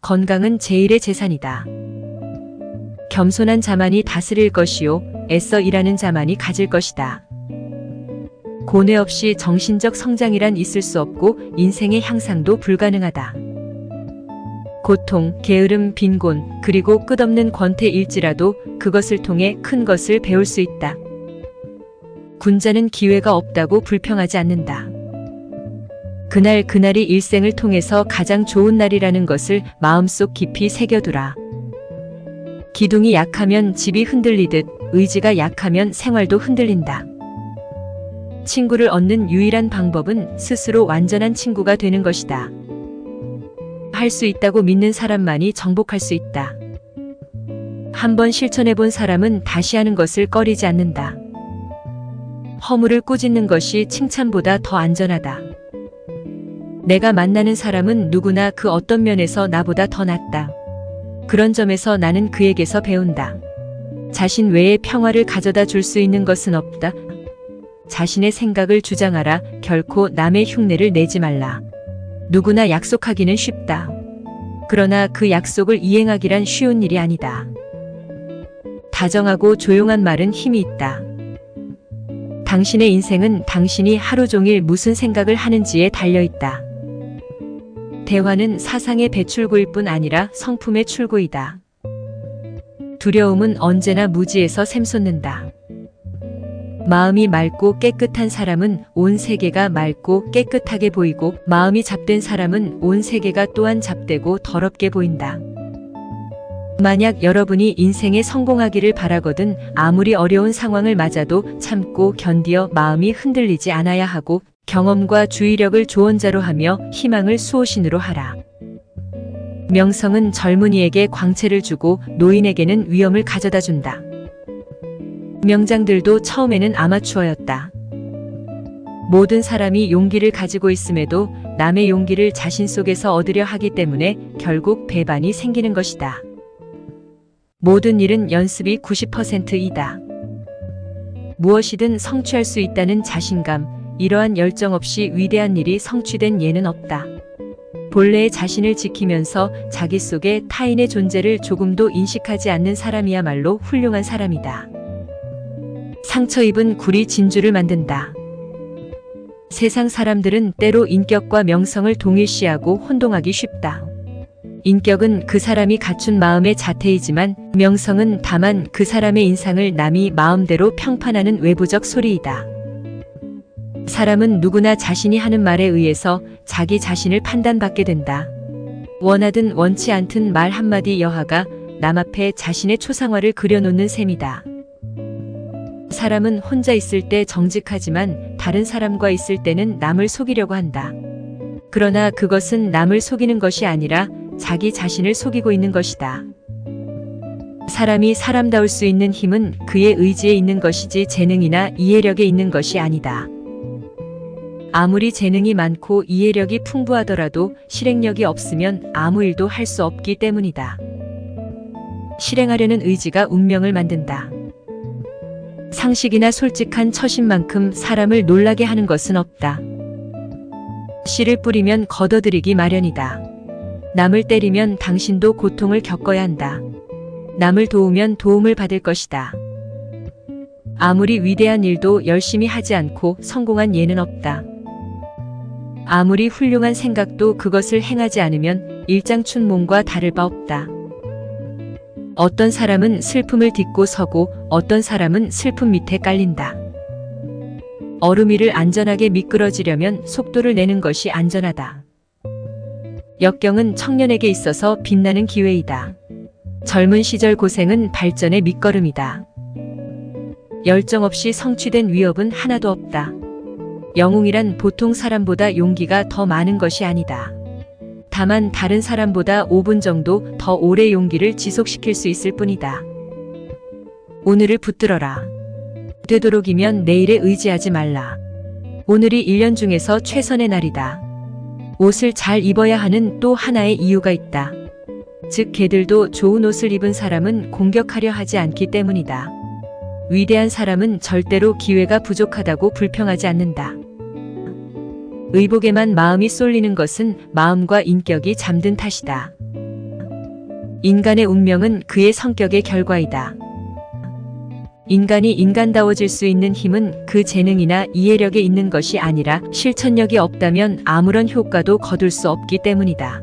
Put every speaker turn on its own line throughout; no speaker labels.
건강은 제일의 재산이다. 겸손한 자만이 다스릴 것이요, 애써 일하는 자만이 가질 것이다. 고뇌 없이 정신적 성장이란 있을 수 없고 인생의 향상도 불가능하다. 고통, 게으름, 빈곤, 그리고 끝없는 권태일지라도 그것을 통해 큰 것을 배울 수 있다. 군자는 기회가 없다고 불평하지 않는다. 그날 그날이 일생을 통해서 가장 좋은 날이라는 것을 마음속 깊이 새겨두라. 기둥이 약하면 집이 흔들리듯 의지가 약하면 생활도 흔들린다. 친구를 얻는 유일한 방법은 스스로 완전한 친구가 되는 것이다. 할 수 있다고 믿는 사람만이 정복할 수 있다. 한번 실천해 본 사람은 다시 하는 것을 꺼리지 않는다. 허물을 꾸짖는 것이 칭찬보다 더 안전하다. 내가 만나는 사람은 누구나 그 어떤 면에서 나보다 더 낫다. 그런 점에서 나는 그에게서 배운다. 자신 외에 평화를 가져다 줄 수 있는 것은 없다. 자신의 생각을 주장하라. 결코 남의 흉내를 내지 말라. 누구나 약속하기는 쉽다. 그러나 그 약속을 이행하기란 쉬운 일이 아니다. 다정하고 조용한 말은 힘이 있다. 당신의 인생은 당신이 하루 종일 무슨 생각을 하는지에 달려 있다. 대화는 사상의 배출구일 뿐 아니라 성품의 출구이다. 두려움은 언제나 무지에서 샘솟는다. 마음이 맑고 깨끗한 사람은 온 세계가 맑고 깨끗하게 보이고 마음이 잡된 사람은 온 세계가 또한 잡되고 더럽게 보인다. 만약 여러분이 인생에 성공하기를 바라거든 아무리 어려운 상황을 맞아도 참고 견디어 마음이 흔들리지 않아야 하고 경험과 주의력을 조언자로 하며 희망을 수호신으로 하라. 명성은 젊은이에게 광채를 주고 노인에게는 위엄을 가져다 준다. 명장들도 처음에는 아마추어였다. 모든 사람이 용기를 가지고 있음에도 남의 용기를 자신 속에서 얻으려 하기 때문에 결국 배반이 생기는 것이다. 모든 일은 연습이 90%이다. 무엇이든 성취할 수 있다는 자신감, 이러한 열정 없이 위대한 일이 성취된 예는 없다. 본래의 자신을 지키면서 자기 속에 타인의 존재를 조금도 인식하지 않는 사람이야말로 훌륭한 사람이다. 상처 입은 굴이 진주를 만든다. 세상 사람들은 때로 인격과 명성을 동일시하고 혼동하기 쉽다. 인격은 그 사람이 갖춘 마음의 자태이지만 명성은 다만 그 사람의 인상을 남이 마음대로 평판하는 외부적 소리이다. 사람은 누구나 자신이 하는 말에 의해서 자기 자신을 판단받게 된다. 원하든 원치 않든 말 한마디 여하가 남 앞에 자신의 초상화를 그려놓는 셈이다. 사람은 혼자 있을 때 정직하지만 다른 사람과 있을 때는 남을 속이려고 한다. 그러나 그것은 남을 속이는 것이 아니라 자기 자신을 속이고 있는 것이다. 사람이 사람다울 수 있는 힘은 그의 의지에 있는 것이지 재능이나 이해력에 있는 것이 아니다. 아무리 재능이 많고 이해력이 풍부하더라도 실행력이 없으면 아무 일도 할 수 없기 때문이다. 실행하려는 의지가 운명을 만든다. 상식이나 솔직한 처신만큼 사람을 놀라게 하는 것은 없다. 씨를 뿌리면 걷어들이기 마련이다. 남을 때리면 당신도 고통을 겪어야 한다. 남을 도우면 도움을 받을 것이다. 아무리 위대한 일도 열심히 하지 않고 성공한 예는 없다. 아무리 훌륭한 생각도 그것을 행하지 않으면 일장춘몽과 다를 바 없다. 어떤 사람은 슬픔을 딛고 서고 어떤 사람은 슬픔 밑에 깔린다. 얼음 위를 안전하게 미끄러지려면 속도를 내는 것이 안전하다. 역경은 청년에게 있어서 빛나는 기회이다. 젊은 시절 고생은 발전의 밑거름이다. 열정 없이 성취된 위협은 하나도 없다. 영웅이란 보통 사람보다 용기가 더 많은 것이 아니다. 다만 다른 사람보다 5분 정도 더 오래 용기를 지속시킬 수 있을 뿐이다. 오늘을 붙들어라. 되도록이면 내일에 의지하지 말라. 오늘이 1년 중에서 최선의 날이다. 옷을 잘 입어야 하는 또 하나의 이유가 있다. 즉, 개들도 좋은 옷을 입은 사람은 공격하려 하지 않기 때문이다. 위대한 사람은 절대로 기회가 부족하다고 불평하지 않는다. 의복에만 마음이 쏠리는 것은 마음과 인격이 잠든 탓이다. 인간의 운명은 그의 성격의 결과이다. 인간이 인간다워질 수 있는 힘은 그 재능이나 이해력에 있는 것이 아니라 실천력이 없다면 아무런 효과도 거둘 수 없기 때문이다.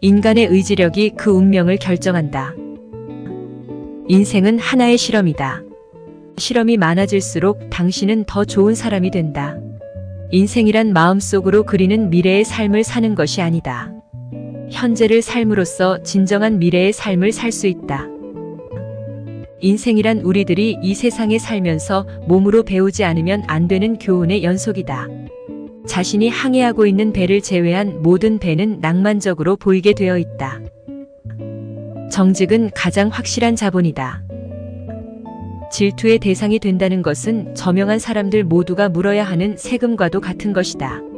인간의 의지력이 그 운명을 결정한다. 인생은 하나의 실험이다. 실험이 많아질수록 당신은 더 좋은 사람이 된다. 인생이란 마음속으로 그리는 미래의 삶을 사는 것이 아니다. 현재를 삶으로써 진정한 미래의 삶을 살 수 있다. 인생이란 우리들이 이 세상에 살면서 몸으로 배우지 않으면 안 되는 교훈의 연속이다. 자신이 항해하고 있는 배를 제외한 모든 배는 낭만적으로 보이게 되어 있다. 정직은 가장 확실한 자본이다. 질투의 대상이 된다는 것은 저명한 사람들 모두가 물어야 하는 세금과도 같은 것이다.